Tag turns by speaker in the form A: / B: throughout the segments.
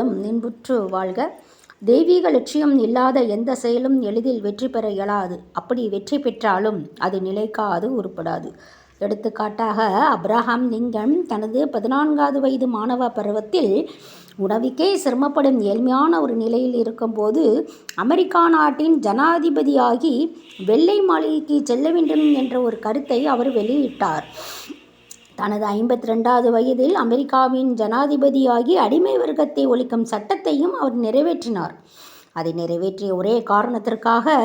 A: இன்புற்று வாழ்க. தெய்வீக லட்சியம் இல்லாத எந்த செயலும் எளிதில் வெற்றி பெற இயலாது. அப்படி வெற்றி பெற்றாலும் அது நிலைக்காது உருப்படாது. எடுத்துக்காட்டாக அப்ரஹாம் லிங்கன் தனது பதினான்காவது வயது மாணவ பருவத்தில் உணவுக்கே சிரமப்படும் ஏழ்மையான ஒரு நிலையில் இருக்கும்போது அமெரிக்கா நாட்டின் ஜனாதிபதியாகி வெள்ளை மாளிகைக்கு செல்ல வேண்டும் என்ற ஒரு கருத்தை அவர் வெளியிட்டார். தனது ஐம்பத்தி ரெண்டாவது வயதில் அமெரிக்காவின் ஜனாதிபதியாகி அடிமை வர்க்கத்தை ஒழிக்கும் சட்டத்தையும் அவர் நிறைவேற்றினார். அதை நிறைவேற்றிய ஒரே காரணத்திற்காக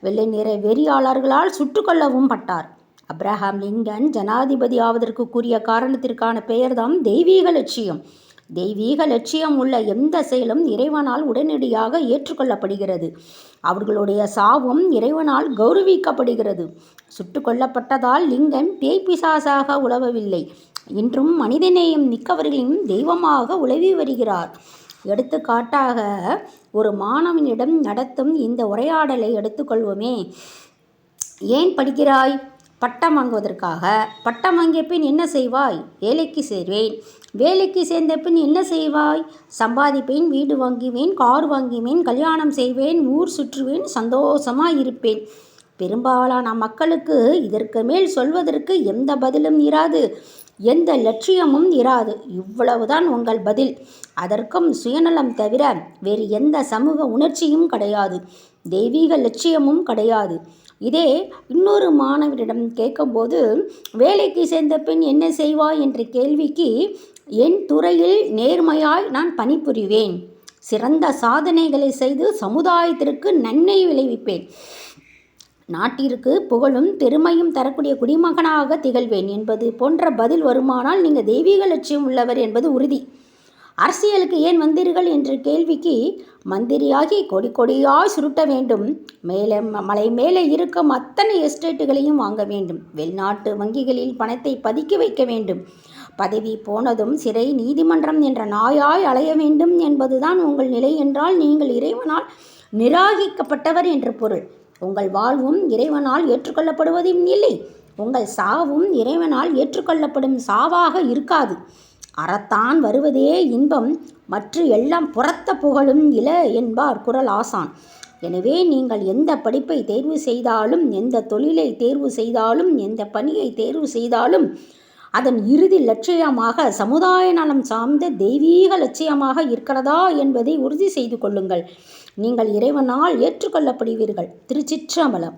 A: வெள்ளை நிற வெறியாளர்களால் சுட்டுக்கொள்ளவும் பட்டார். அப்ரஹாம் லிங்கன் ஜனாதிபதி ஆவதற்கு கூறிய காரணத்திற்கான பெயர்தான் தெய்வீக லட்சியம். தெய்வீக லட்சியம் உள்ள எந்த செயலும் இறைவனால் உடனடியாக ஏற்றுக்கொள்ளப்படுகிறது. அவர்களுடைய சாவும் இறைவனால் கௌரவிக்கப்படுகிறது. சுட்டு கொல்லப்பட்டதால் லிங்கம் பேய்பிசாசாக உழவவில்லை இன்றும் மனிதநேயம் மிக்கவர்களின் தெய்வமாக உழவி வருகிறார். எடுத்துக்காட்டாக ஒரு மாணவனிடம் நடத்தும் இந்த உரையாடலை எடுத்துக்கொள்வோமே. ஏன் படிக்கிறாய்? பட்டம் வாங்குவதற்காக. பட்டம் வாங்கிய பின் என்ன செய்வாய்? வேலைக்கு சேர்வேன். வேலைக்கு சேர்ந்த பின் என்ன செய்வாய்? சம்பாதிப்பேன் வீடு வாங்குவேன் கார் வாங்குவேன் கல்யாணம் செய்வேன் ஊர் சுற்றுவேன் சந்தோஷமாக இருப்பேன். பெரும்பாலான மக்களுக்கு இதற்கு மேல் சொல்வதற்கு எந்த பதிலும் இராது. எந்த லட்சியமும் இராது. இவ்வளவுதான் உங்கள் பதில். அதற்கும் சுயநலம் தவிர வேறு எந்த சமூக உணர்ச்சியும் கிடையாது. தெய்வீக லட்சியமும் கிடையாது. இதே இன்னொரு மாணவரிடம் கேட்கும்போது வேலைக்கு சேர்ந்த பின் என்ன செய்வாய் என்ற கேள்விக்கு என் துறையில் நேர்மையாய் நான் பணிபுரிவேன். சிறந்த சாதனைகளை செய்து சமுதாயத்திற்கு நன்மை விளைவிப்பேன். நாட்டிற்கு புகழும் பெருமையும் தரக்கூடிய குடிமகனாக திகழ்வேன் என்பது போன்ற பதில் வருமானால் நீங்கள் தெய்வீக லட்சியம் உள்ளவர் என்பது உறுதி. அரசியலுக்கு ஏன் வந்தீர்கள் என்ற கேள்விக்கு மந்திரியாகி கொடி கொடியாய் சுருட்ட வேண்டும். மேலே மலை மேலே இருக்கும் அத்தனை எஸ்டேட்டுகளையும் வாங்க வேண்டும். வெளிநாட்டு வங்கிகளில் பணத்தை பதுக்கி வைக்க வேண்டும். பதவி போனதும் சிறை நீதிமன்றம் என்ற நாயாய் அலைய வேண்டும் என்பதுதான் உங்கள் நிலை என்றால் நீங்கள் இறைவனால் நிராகிக்கப்பட்டவர் என்று பொருள். உங்கள் வாழ்வும் இறைவனால் ஏற்றுக்கொள்ளப்படுவதும் இல்லை உங்கள் சாவும் இறைவனால் ஏற்றுக்கொள்ளப்படும் சாவாக இருக்காது. அறத்தான் வருவதே இன்பம் மற்ற எல்லாம் புறத்த புகழும் இல என்பார் குரல் ஆசான். எனவே நீங்கள் எந்த படிப்பை தேர்வு செய்தாலும் எந்த தொழிலை தேர்வு செய்தாலும் எந்த பணியை தேர்வு செய்தாலும் அதன் இறுதி லட்சியமாக சமுதாய நலம் சார்ந்த தெய்வீக லட்சியமாக இருக்கிறதா என்பதை உறுதி செய்து கொள்ளுங்கள். நீங்கள் இறைவனால் ஏற்றுக்கொள்ளப்படுவீர்கள். திருச்சிற்றம்பலம்.